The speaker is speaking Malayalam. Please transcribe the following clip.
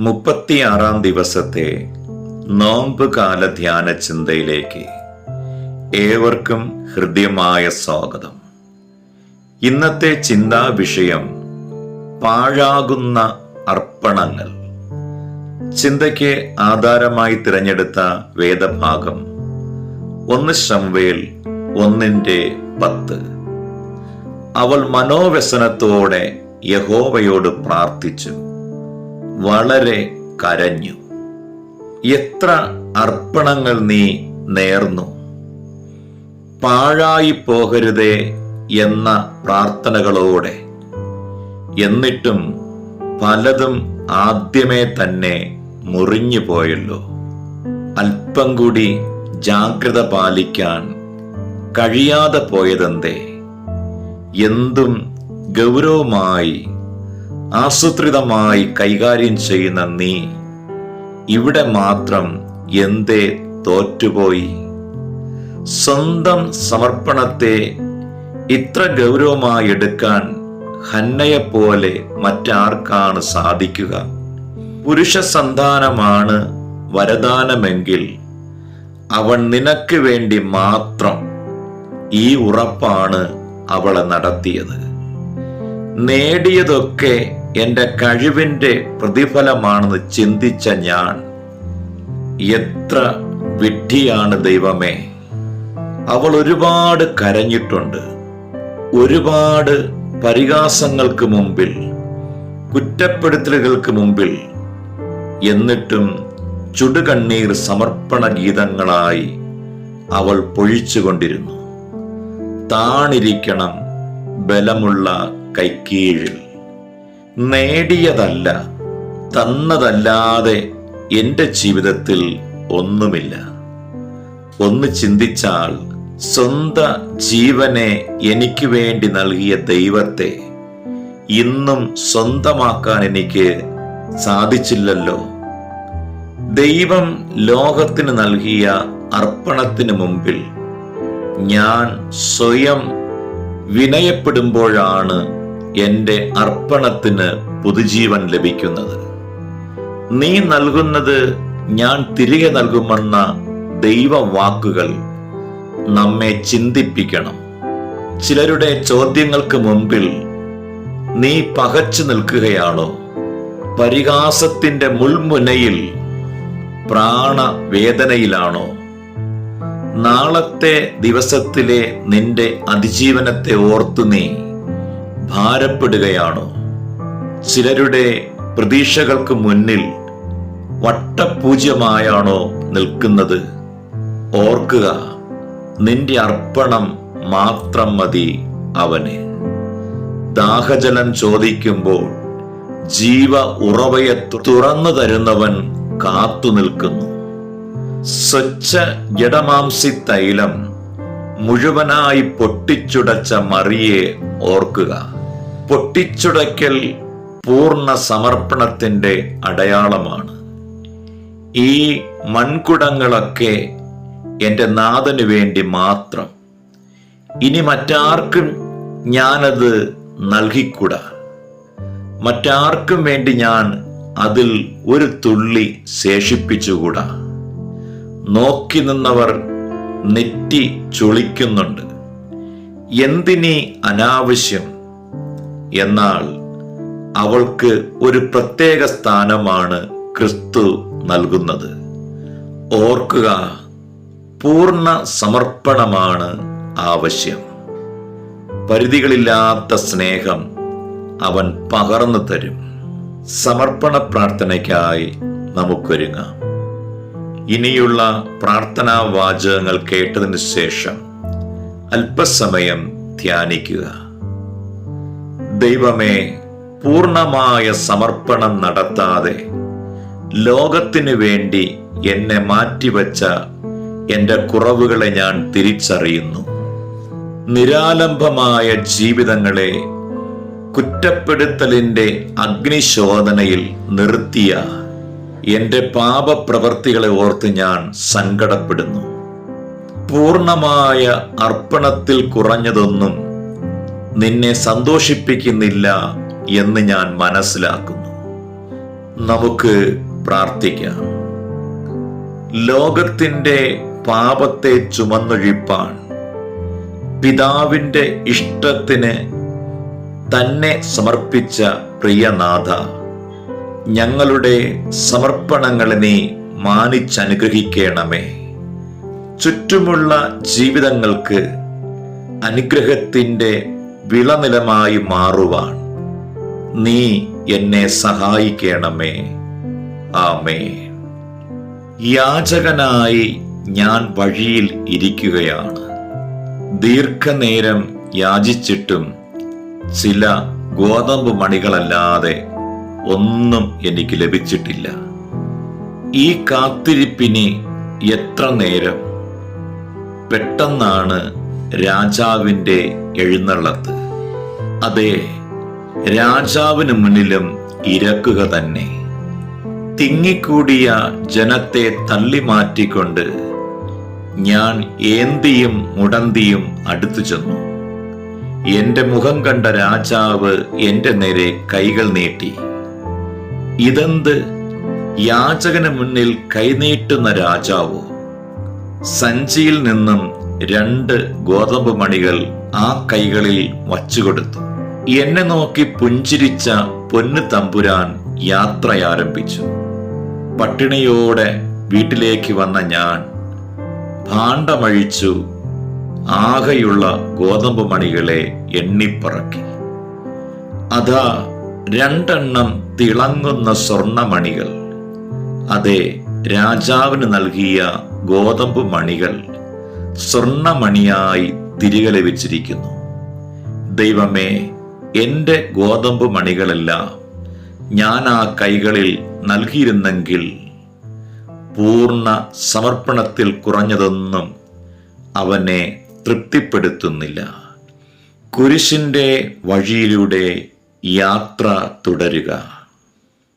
മുപ്പത്തിയാറാം ദിവസത്തെ നോമ്പുകാല ധ്യാന ചിന്തയിലേക്ക് ഏവർക്കും ഹൃദ്യമായ സ്വാഗതം. ഇന്നത്തെ ചിന്താ വിഷയം പാഴാകുന്ന അർപ്പണങ്ങൾ. ചിന്തയ്ക്ക് ആധാരമായി തിരഞ്ഞെടുത്ത വേദഭാഗം ഒന്ന് ശംവേൽ ഒന്നിന്റെ പത്ത്. അവൾ മനോവ്യസനത്തോടെ യഹോവയോട് പ്രാർത്ഥിച്ചു. വളരെ കരഞ്ഞു. എത്ര അർപ്പണങ്ങൾ നീ നേർന്നു. പാഴായി പോകരുതേ എന്ന പ്രാർത്ഥനകളോടെ. എന്നിട്ടും പലതും ആദ്യമേ തന്നെ മുറിഞ്ഞു പോയല്ലോ. അല്പം കൂടി ജാഗ്രത പാലിക്കാൻ കഴിയാതെ പോയതെന്തേ? എന്തും ഗൗരവമായി ആസൂത്രിതമായി കൈകാര്യം ചെയ്യുന്ന നീ ഇവിടെ മാത്രം എന്തേ തോറ്റുപോയി? സ്വന്തം സമർപ്പണത്തെ ഇത്ര ഗൗരവമായി എടുക്കാൻ ഹന്നയെപ്പോലെ മറ്റാർക്കാണ് സാധിക്കുക? പുരുഷ സന്താനമാണ് വരദാനമെങ്കിൽ അവൻ നിനക്ക് വേണ്ടി മാത്രം ഈ ഉറപ്പാണ് അവളെ നടത്തിയത്. നേടിയതൊക്കെ എന്റെ കഴിവിന്റെ പ്രതിഫലമാണെന്ന് ചിന്തിച്ച ഞാൻ എത്ര വിഡ്ഢിയാണ് ദൈവമേ. അവൾ ഒരുപാട് കരഞ്ഞിട്ടുണ്ട്. ഒരുപാട് പരിഹാസങ്ങൾക്ക് മുമ്പിൽ കുറ്റപ്പെടുത്തലുകൾക്ക് മുമ്പിൽ എന്നിട്ടും ചുടുകണ്ണീർ സമർപ്പണ ഗീതങ്ങളായി അവൾ പൊഴിച്ചുകൊണ്ടിരുന്നു താണിരിക്കണം ബലമുള്ള കൈക്കീഴിൽ. നേടിയതല്ല തന്നതല്ലാതെ എന്റെ ജീവിതത്തിൽ ഒന്നുമില്ല. ഒന്ന് ചിന്തിച്ചാൽ സ്വന്ത ജീവനെ എനിക്ക് വേണ്ടി നൽകിയ ദൈവത്തെ ഇന്നും സ്വന്തമാക്കാൻ എനിക്ക് സാധിച്ചില്ലല്ലോ. ദൈവം ലോകത്തിന് നൽകിയ അർപ്പണത്തിന് മുമ്പിൽ ഞാൻ സ്വയം വിനയപ്പെടുമ്പോഴാണ് എന്റെ അർപ്പണത്തിന് പുതുജീവൻ ലഭിക്കുന്നത്. നീ നൽകുന്നത് ഞാൻ തിരികെ നൽകുമെന്ന ദൈവവാക്കുകൾ നമ്മെ ചിന്തിപ്പിക്കണം. ചിലരുടെ ചോദ്യങ്ങൾക്ക് മുമ്പിൽ നീ പകച്ചു നിൽക്കുകയാണോ? പരിഹാസത്തിന്റെ മുൾമുനയിൽ പ്രാണവേദനയിലാണോ? നാളത്തെ ദിവസത്തിലെ നിന്റെ അതിജീവനത്തെ ഓർത്തു നീ ഭാരപ്പെടുകയാണോ? ചിലരുടെ പ്രതീക്ഷകൾക്ക് മുന്നിൽ വട്ടപൂജ്യമായാണോ നിൽക്കുന്നത്? ഓർക്കുക നിന്റെ അർപ്പണം മാത്രം മതി അവന്. ദാഹജലം ചോദിക്കുമ്പോൾ ജീവ ഉറവയെ തുറന്നു തരുന്നവൻ കാത്തു നിൽക്കുന്നു. സ്വച്ഛ ജഡമാംസി തൈലം മുഴുവനായി പൊട്ടിച്ചുടച്ച മറിയെ ഓർക്കുക. പൊട്ടിച്ചുടയ്ക്കൽ പൂർണ സമർപ്പണത്തിന്റെ അടയാളമാണ്. ഈ മൺകുടങ്ങളൊക്കെ എന്റെ നാഥന് വേണ്ടി മാത്രം. ഇനി മറ്റാർക്കും ഞാനത് നൽകിക്കൂടാ. മറ്റാർക്കും വേണ്ടി ഞാൻ അതിൽ ഒരു തുള്ളി ശേഷിപ്പിച്ചുകൂടാ. നോക്കി നിന്നവർ നെറ്റി ചുളിക്കുന്നുണ്ട്. എന്തിനീ അനാവശ്യം? എന്നാൽ അവൾക്ക് ഒരു പ്രത്യേക സ്ഥാനമാണ് ക്രിസ്തു നൽകുന്നത്. ഓർക്കുക പൂർണ സമർപ്പണമാണ് ആവശ്യം. പരിധികളില്ലാത്ത സ്നേഹം അവൻ പകർന്നു തരും. സമർപ്പണ പ്രാർത്ഥനയ്ക്കായി നമുക്കൊരുങ്ങാം. ഇനിയുള്ള പ്രാർത്ഥനാ വാചകങ്ങൾ കേട്ടതിന് ശേഷം അല്പസമയം ധ്യാനിക്കുക. ദൈവമേ പൂർണമായ സമർപ്പണം നടത്താതെ ലോകത്തിനു വേണ്ടി എന്നെ മാറ്റിവെച്ച എന്റെ കുറവുകളെ ഞാൻ തിരിച്ചറിയുന്നു. നിരാലംബമായ ജീവിതങ്ങളെ കുറ്റപ്പെടുത്തലിന്റെ അഗ്നിശോധനയിൽ നിർത്തിയ എന്റെ പാപപ്രവർത്തികളെ ഓർത്ത് ഞാൻ സങ്കടപ്പെടുന്നു. പൂർണമായ അർപ്പണത്തിൽ കുറഞ്ഞതൊന്നും നിന്നെ സന്തോഷിപ്പിക്കുന്നില്ല എന്ന് ഞാൻ മനസ്സിലാക്കുന്നു. നമുക്ക് പ്രാർത്ഥിക്കാം. ലോകത്തിന്റെ പാപത്തെ ചുമന്നൊഴിപ്പാൻ പിതാവിന്റെ ഇഷ്ടത്തിന് തന്നെ സമർപ്പിച്ച പ്രിയനാഥ ഞങ്ങളുടെ സമർപ്പണങ്ങളെ നീ മാനിച്ചനുഗ്രഹിക്കണമേ. ചുറ്റുമുള്ള ജീവിതങ്ങൾക്ക് അനുഗ്രഹത്തിന്റെ വിളനിലമായി മാറുവാൻ നീ എന്നെ സഹായിക്കണമേ. ആമേ യാചകനായി ഞാൻ വഴിയിൽ ഇരിക്കുകയാണ്. ദീർഘനേരം യാചിച്ചിട്ടും ചില ഗോതമ്പ് മണികളല്ലാതെ ഒന്നും എനിക്ക് ലഭിച്ചിട്ടില്ല. ഈ കാത്തിരിപ്പിന് എത്ര നേരം? പെട്ടെന്നാണ് രാജാവിന്റെ എഴുന്നള്ളത്ത്. അതെ രാജാവിന് മുന്നിലും ഇരക്കുക തന്നെ. തിങ്ങിക്കൂടിയ ജനത്തെ തള്ളി മാറ്റിക്കൊണ്ട് ഞാൻ ഏന്തിയും മുടന്തിയും അടുത്തു ചെന്നു. എന്റെ മുഖം കണ്ട രാജാവ് എന്റെ നേരെ കൈകൾ നീട്ടി. ഇതെന്ത്? യാചകന് മുന്നിൽ കൈനീട്ടുന്ന രാജാവോ? സഞ്ചിയിൽ നിന്നും രണ്ട് ഗോതമ്പ് മണികൾ ആ കൈകളിൽ വച്ചുകൊടുത്തു. എന്നെ നോക്കി പുഞ്ചിരിച്ച പൊന്നു തമ്പുരാൻ യാത്രയാരംഭിച്ചു. പട്ടിണിയോടെ വീട്ടിലേക്ക് വന്ന ഞാൻ ഭാണ്ഡമഴിച്ചു ആകെയുള്ള ഗോതമ്പ് മണികളെ എണ്ണിപ്പറക്കി. അതാ രണ്ടെണ്ണം തിളങ്ങുന്ന സ്വർണമണികൾ. അതെ രാജാവിന് നൽകിയ ഗോതമ്പ് മണികൾ സ്വർണമണിയായി തിരികെ ലഭിച്ചിരിക്കുന്നു. ദൈവമേ എന്റെ ഗോതമ്പ് മണികളെല്ലാം ഞാൻ ആ കൈകളിൽ നൽകിയിരുന്നെങ്കിൽ പൂർണ സമർപ്പണത്തിൽ കുറഞ്ഞതൊന്നും അവനെ തൃപ്തിപ്പെടുത്തുന്നില്ല. കുരിശിന്റെ വഴിയിലൂടെ യാത്ര തുടരുക.